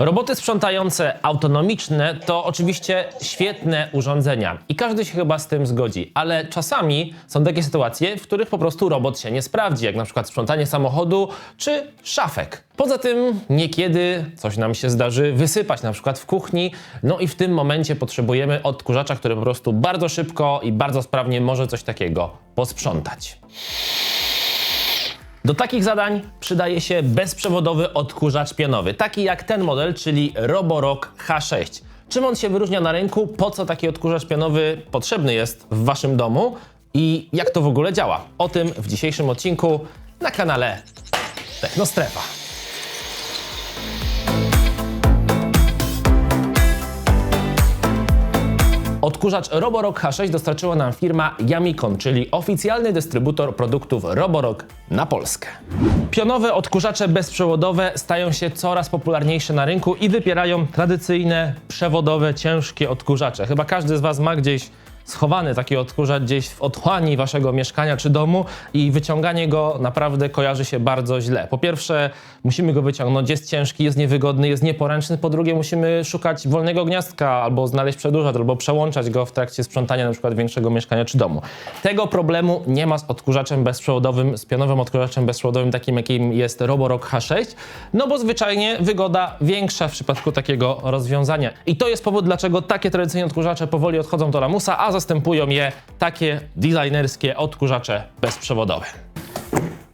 Roboty sprzątające autonomiczne to oczywiście świetne urządzenia i każdy się chyba z tym zgodzi, ale czasami są takie sytuacje, w których po prostu robot się nie sprawdzi, jak na przykład sprzątanie samochodu czy szafek. Poza tym niekiedy coś nam się zdarzy wysypać, na przykład w kuchni, no i w tym momencie potrzebujemy odkurzacza, który po prostu bardzo szybko i bardzo sprawnie może coś takiego posprzątać. Do takich zadań przydaje się bezprzewodowy odkurzacz pionowy, taki jak ten model, czyli Roborock H6. Czym on się wyróżnia na rynku, po co taki odkurzacz pionowy potrzebny jest w waszym domu i jak to w ogóle działa? O tym w dzisiejszym odcinku na kanale Technostrefa. Odkurzacz Roborock H6 dostarczyła nam firma Yamicon, czyli oficjalny dystrybutor produktów Roborock na Polskę. Pionowe odkurzacze bezprzewodowe stają się coraz popularniejsze na rynku i wypierają tradycyjne, przewodowe, ciężkie odkurzacze. Chyba każdy z Was ma gdzieś schowany taki odkurzacz gdzieś w otchłani waszego mieszkania czy domu i wyciąganie go naprawdę kojarzy się bardzo źle. Po pierwsze, musimy go wyciągnąć, jest ciężki, jest niewygodny, jest nieporęczny. Po drugie, musimy szukać wolnego gniazdka albo znaleźć przedłużacz, albo przełączać go w trakcie sprzątania na przykład większego mieszkania czy domu. Tego problemu nie ma z odkurzaczem bezprzewodowym, z pionowym odkurzaczem bezprzewodowym, takim jakim jest Roborock H6, no bo zwyczajnie wygoda większa w przypadku takiego rozwiązania. I to jest powód, dlaczego takie tradycyjne odkurzacze powoli odchodzą do lamusa, a zastępują je takie designerskie odkurzacze bezprzewodowe.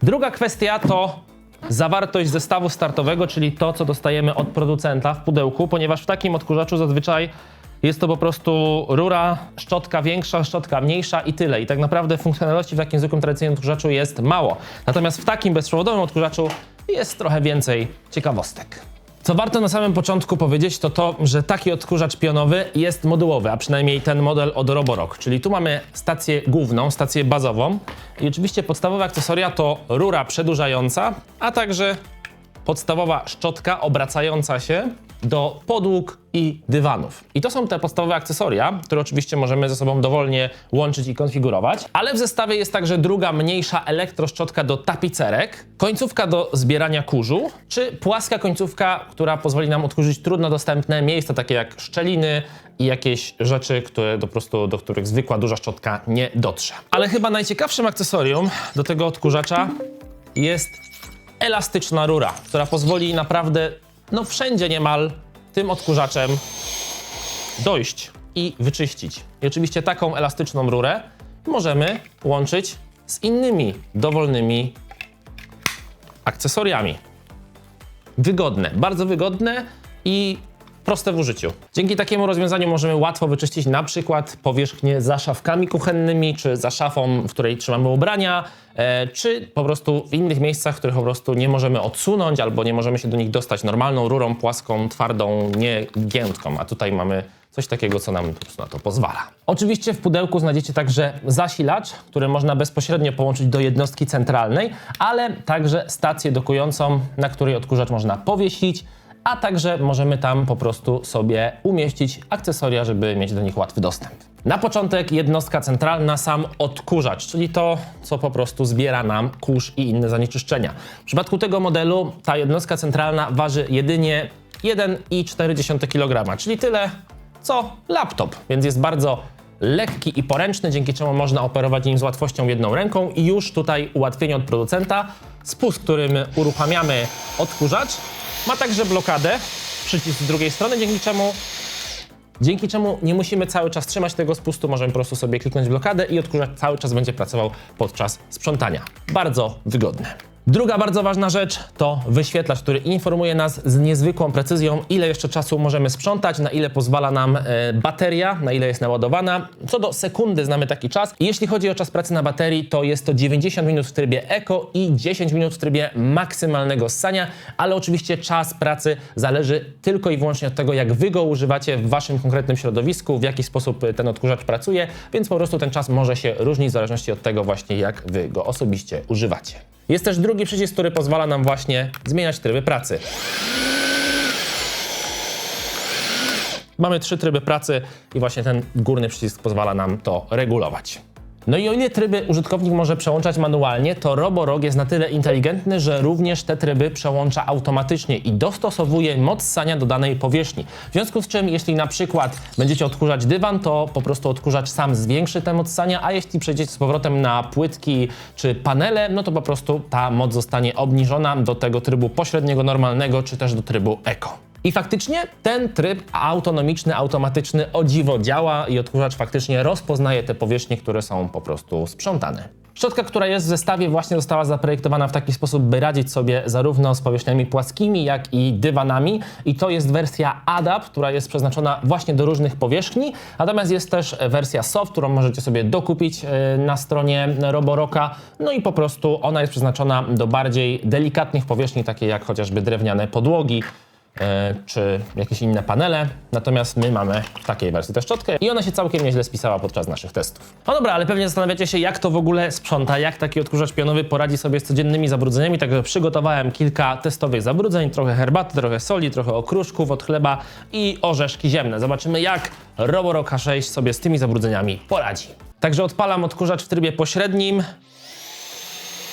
Druga kwestia to zawartość zestawu startowego, czyli to, co dostajemy od producenta w pudełku, ponieważ w takim odkurzaczu zazwyczaj jest to po prostu rura, szczotka większa, szczotka mniejsza i tyle. I tak naprawdę funkcjonalności w takim zwykłym tradycyjnym odkurzaczu jest mało. Natomiast w takim bezprzewodowym odkurzaczu jest trochę więcej ciekawostek. Co warto na samym początku powiedzieć, to to, że taki odkurzacz pionowy jest modułowy, a przynajmniej ten model od Roborock. Czyli tu mamy stację główną, stację bazową i oczywiście podstawowe akcesoria to rura przedłużająca, a także podstawowa szczotka obracająca się do podłóg i dywanów. I to są te podstawowe akcesoria, które oczywiście możemy ze sobą dowolnie łączyć i konfigurować, ale w zestawie jest także druga mniejsza elektroszczotka do tapicerek, końcówka do zbierania kurzu, czy płaska końcówka, która pozwoli nam odkurzyć trudno dostępne miejsca, takie jak szczeliny i jakieś rzeczy, które po prostu, do których zwykła duża szczotka nie dotrze. Ale chyba najciekawszym akcesorium do tego odkurzacza jest elastyczna rura, która pozwoli naprawdę, no wszędzie niemal tym odkurzaczem dojść i wyczyścić. I oczywiście taką elastyczną rurę możemy łączyć z innymi dowolnymi akcesoriami. Wygodne, bardzo wygodne i proste w użyciu. Dzięki takiemu rozwiązaniu możemy łatwo wyczyścić na przykład powierzchnię za szafkami kuchennymi, czy za szafą, w której trzymamy ubrania, e, czy po prostu w innych miejscach, których po prostu nie możemy odsunąć, albo nie możemy się do nich dostać normalną rurą, płaską, twardą, nie giętką. A tutaj mamy coś takiego, co nam na to pozwala. Oczywiście w pudełku znajdziecie także zasilacz, który można bezpośrednio połączyć do jednostki centralnej, ale także stację dokującą, na której odkurzacz można powiesić, a także możemy tam po prostu sobie umieścić akcesoria, żeby mieć do nich łatwy dostęp. Na początek jednostka centralna, sam odkurzacz, czyli to, co po prostu zbiera nam kurz i inne zanieczyszczenia. W przypadku tego modelu ta jednostka centralna waży jedynie 1,4 kg, czyli tyle co laptop, więc jest bardzo lekki i poręczny, dzięki czemu można operować nim z łatwością jedną ręką i już tutaj ułatwienie od producenta. Spust, którym uruchamiamy odkurzacz, ma także blokadę, przycisk z drugiej strony, dzięki czemu Dzięki czemu nie musimy cały czas trzymać tego spustu, możemy po prostu sobie kliknąć blokadę i odkurzacz cały czas będzie pracował podczas sprzątania. Bardzo wygodne. Druga bardzo ważna rzecz to wyświetlacz, który informuje nas z niezwykłą precyzją, ile jeszcze czasu możemy sprzątać, na ile pozwala nam e, bateria, na ile jest naładowana. Co do sekundy znamy taki czas. Jeśli chodzi o czas pracy na baterii, to jest to 90 minut w trybie Eco i 10 minut w trybie maksymalnego ssania, ale oczywiście czas pracy zależy tylko i wyłącznie od tego, jak wy go używacie w waszym konkretnym środowisku, w jaki sposób e, ten odkurzacz pracuje, więc po prostu ten czas może się różnić w zależności od tego właśnie, jak wy go osobiście używacie. Jest też drugi przycisk, który pozwala nam właśnie zmieniać tryby pracy. Mamy trzy tryby pracy i właśnie ten górny przycisk pozwala nam to regulować. No i o ile tryby użytkownik może przełączać manualnie, to Roborock jest na tyle inteligentny, że również te tryby przełącza automatycznie i dostosowuje moc ssania do danej powierzchni. W związku z czym, jeśli na przykład będziecie odkurzać dywan, to po prostu odkurzacz sam zwiększy tę moc ssania, a jeśli przejdziecie z powrotem na płytki czy panele, no to po prostu ta moc zostanie obniżona do tego trybu pośredniego, normalnego, czy też do trybu Eco. I faktycznie ten tryb autonomiczny, automatyczny o dziwo działa i odkurzacz faktycznie rozpoznaje te powierzchnie, które są po prostu sprzątane. Szczotka, która jest w zestawie, właśnie została zaprojektowana w taki sposób, by radzić sobie zarówno z powierzchniami płaskimi, jak i dywanami. I to jest wersja ADAPT, która jest przeznaczona właśnie do różnych powierzchni. Natomiast jest też wersja soft, którą możecie sobie dokupić e, na stronie Roboroka. No i po prostu ona jest przeznaczona do bardziej delikatnych powierzchni, takie jak chociażby drewniane podłogi, czy jakieś inne panele. Natomiast my mamy w takiej wersji tę szczotkę i ona się całkiem nieźle spisała podczas naszych testów. No dobra, ale pewnie zastanawiacie się, jak to w ogóle sprząta, jak taki odkurzacz pionowy poradzi sobie z codziennymi zabrudzeniami, także przygotowałem kilka testowych zabrudzeń, trochę herbaty, trochę soli, trochę okruszków od chleba i orzeszki ziemne. Zobaczymy, jak Roborock H6 sobie z tymi zabrudzeniami poradzi. Także odpalam odkurzacz w trybie pośrednim,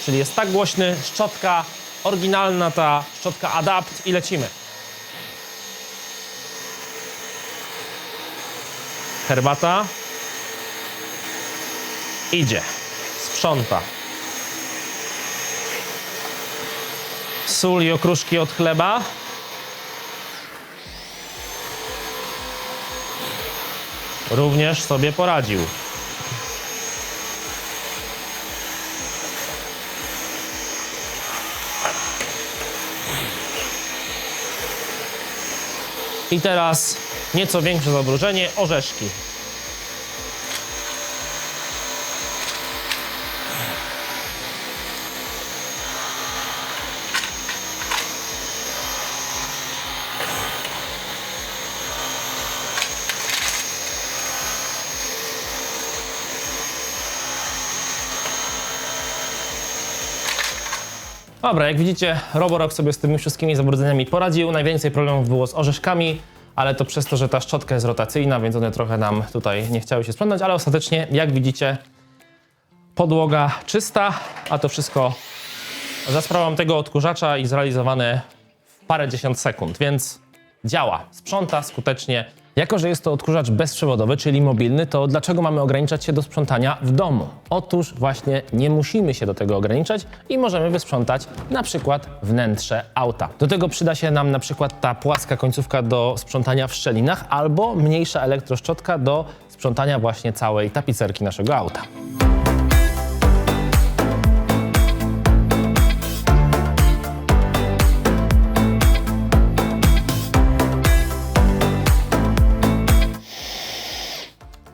czyli jest tak głośny, szczotka oryginalna ta szczotka Adapt i lecimy. Herbata. Idzie. Sprząta. Sól i okruszki od chleba. Również sobie poradził. I teraz nieco większe zabrudzenie, orzeszki. Dobra, jak widzicie, Roborock sobie z tymi wszystkimi zabrudzeniami poradził. Najwięcej problemów było z orzeszkami, ale to przez to, że ta szczotka jest rotacyjna, więc one trochę nam tutaj nie chciały się sprzątać, ale ostatecznie, jak widzicie, podłoga czysta, a to wszystko za sprawą tego odkurzacza i zrealizowane w parę dziesiąt sekund, więc działa, sprząta skutecznie. Jako, że jest to odkurzacz bezprzewodowy, czyli mobilny, to dlaczego mamy ograniczać się do sprzątania w domu? Otóż właśnie nie musimy się do tego ograniczać i możemy wysprzątać na przykład wnętrze auta. Do tego przyda się nam na przykład ta płaska końcówka do sprzątania w szczelinach albo mniejsza elektroszczotka do sprzątania właśnie całej tapicerki naszego auta.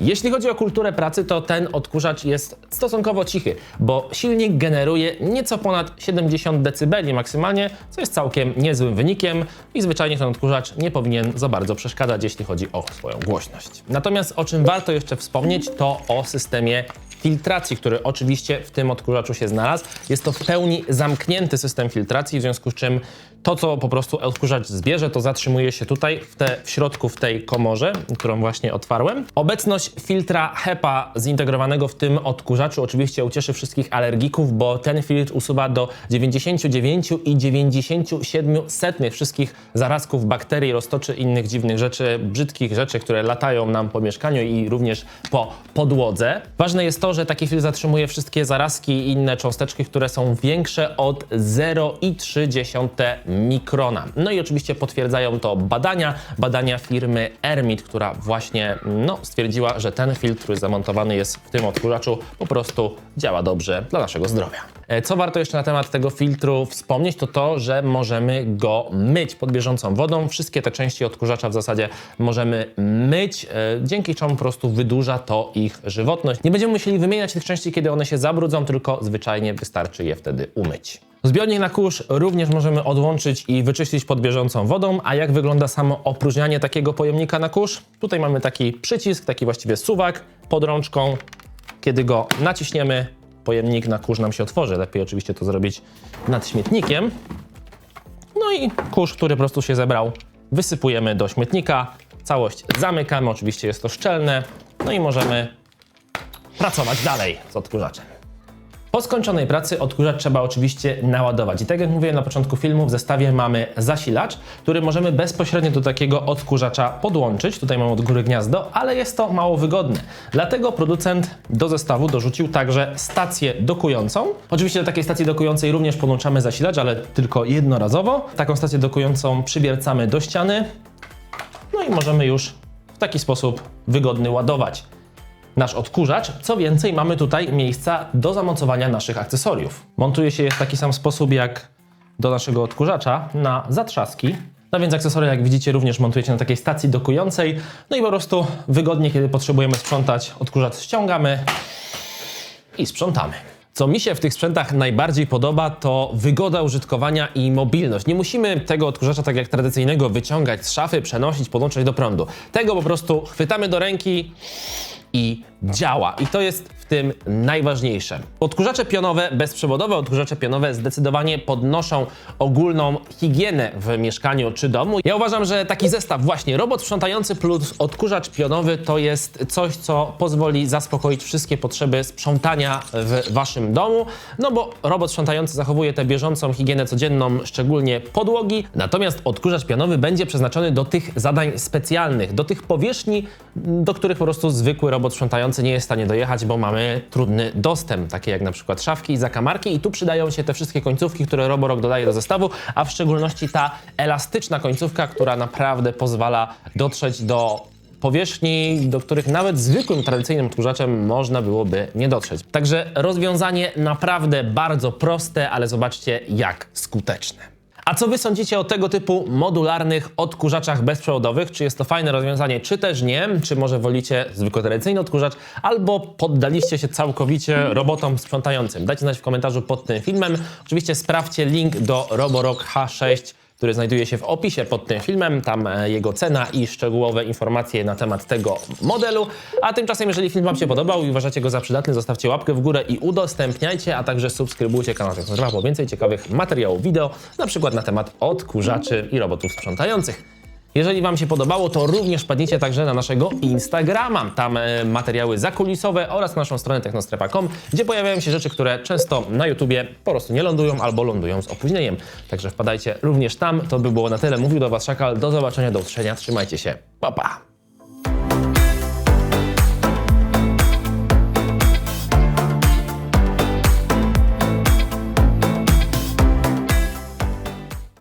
Jeśli chodzi o kulturę pracy, to ten odkurzacz jest stosunkowo cichy, bo silnik generuje nieco ponad 70 dB maksymalnie, co jest całkiem niezłym wynikiem i zwyczajnie ten odkurzacz nie powinien za bardzo przeszkadzać, jeśli chodzi o swoją głośność. Natomiast o czym warto jeszcze wspomnieć, to o systemie filtracji, który oczywiście w tym odkurzaczu się znalazł. Jest to w pełni zamknięty system filtracji, w związku z czym to, co po prostu odkurzacz zbierze, to zatrzymuje się tutaj, w, te, w środku, w tej komorze, którą właśnie otwarłem. Obecność filtra HEPA zintegrowanego w tym odkurzaczu oczywiście ucieszy wszystkich alergików, bo ten filtr usuwa do 99,97 wszystkich zarazków, bakterii, roztoczy innych dziwnych rzeczy, brzydkich rzeczy, które latają nam po mieszkaniu i również po podłodze. Ważne jest to, że taki filtr zatrzymuje wszystkie zarazki i inne cząsteczki, które są większe od 0,3 mikrona. No i oczywiście potwierdzają to badania, badania firmy Ermit, która właśnie no, stwierdziła, że ten filtr, który zamontowany jest w tym odkurzaczu, po prostu działa dobrze dla naszego zdrowia. E, Co warto jeszcze na temat tego filtru wspomnieć, to to, że możemy go myć pod bieżącą wodą. Wszystkie te części odkurzacza w zasadzie możemy myć, e, dzięki czemu po prostu wydłuża to ich żywotność. Nie będziemy musieli wymieniać tych części, kiedy one się zabrudzą, tylko zwyczajnie wystarczy je wtedy umyć. Zbiornik na kurz również możemy odłączyć i wyczyścić pod bieżącą wodą. A jak wygląda samo opróżnianie takiego pojemnika na kurz? Tutaj mamy taki przycisk, taki właściwie suwak pod rączką. Kiedy go naciśniemy, pojemnik na kurz nam się otworzy. Lepiej oczywiście to zrobić nad śmietnikiem. No i kurz, który po prostu się zebrał, wysypujemy do śmietnika. Całość zamykamy, oczywiście jest to szczelne. No i możemy pracować dalej z odkurzaczem. Po skończonej pracy odkurzacz trzeba oczywiście naładować. I tak jak mówiłem na początku filmu, w zestawie mamy zasilacz, który możemy bezpośrednio do takiego odkurzacza podłączyć. Tutaj mamy od góry gniazdo, ale jest to mało wygodne. Dlatego producent do zestawu dorzucił także stację dokującą. Oczywiście do takiej stacji dokującej również podłączamy zasilacz, ale tylko jednorazowo. Taką stację dokującą przywiercamy do ściany, no i możemy już w taki sposób wygodny ładować nasz odkurzacz. Co więcej, mamy tutaj miejsca do zamocowania naszych akcesoriów. Montuje się je w taki sam sposób jak do naszego odkurzacza na zatrzaski. No więc akcesoria, jak widzicie, również montujecie na takiej stacji dokującej. No i po prostu wygodnie, kiedy potrzebujemy sprzątać, odkurzacz ściągamy i sprzątamy. Co mi się w tych sprzętach najbardziej podoba, to wygoda użytkowania i mobilność. Nie musimy tego odkurzacza, tak jak tradycyjnego, wyciągać z szafy, przenosić, podłączać do prądu. Tego po prostu chwytamy do ręki i działa. I to jest tym najważniejsze. Odkurzacze pionowe, bezprzewodowe odkurzacze pionowe zdecydowanie podnoszą ogólną higienę w mieszkaniu czy domu. Ja uważam, że taki zestaw właśnie robot sprzątający plus odkurzacz pionowy to jest coś, co pozwoli zaspokoić wszystkie potrzeby sprzątania w waszym domu, no bo robot sprzątający zachowuje tę bieżącą higienę codzienną, szczególnie podłogi, natomiast odkurzacz pionowy będzie przeznaczony do tych zadań specjalnych, do tych powierzchni, do których po prostu zwykły robot sprzątający nie jest w stanie dojechać, bo mamy trudny dostęp, takie jak na przykład szafki i zakamarki i tu przydają się te wszystkie końcówki, które Roborock dodaje do zestawu, a w szczególności ta elastyczna końcówka, która naprawdę pozwala dotrzeć do powierzchni, do których nawet zwykłym, tradycyjnym odkurzaczem można byłoby nie dotrzeć. Także rozwiązanie naprawdę bardzo proste, ale zobaczcie jak skuteczne. A co wy sądzicie o tego typu modularnych odkurzaczach bezprzewodowych? Czy jest to fajne rozwiązanie, czy też nie? Czy może wolicie zwykły tradycyjny odkurzacz, albo poddaliście się całkowicie robotom sprzątającym? Dajcie znać w komentarzu pod tym filmem. Oczywiście sprawdźcie link do Roborock H6 który znajduje się w opisie pod tym filmem. Tam e, jego cena i szczegółowe informacje na temat tego modelu. A tymczasem, jeżeli film Wam się podobał i uważacie go za przydatny, zostawcie łapkę w górę i udostępniajcie, a także subskrybujcie kanał Technodrama po więcej ciekawych materiałów wideo, na przykład na temat odkurzaczy i robotów sprzątających. Jeżeli Wam się podobało, to również wpadnijcie także na naszego Instagrama. Tam e, materiały zakulisowe oraz naszą stronę technostrepa.com, gdzie pojawiają się rzeczy, które często na YouTubie po prostu nie lądują albo lądują z opóźnieniem. Także wpadajcie również tam. To by było na tyle. Mówił do Was Szakal. Do zobaczenia, do usłyszenia. Trzymajcie się. Pa, pa!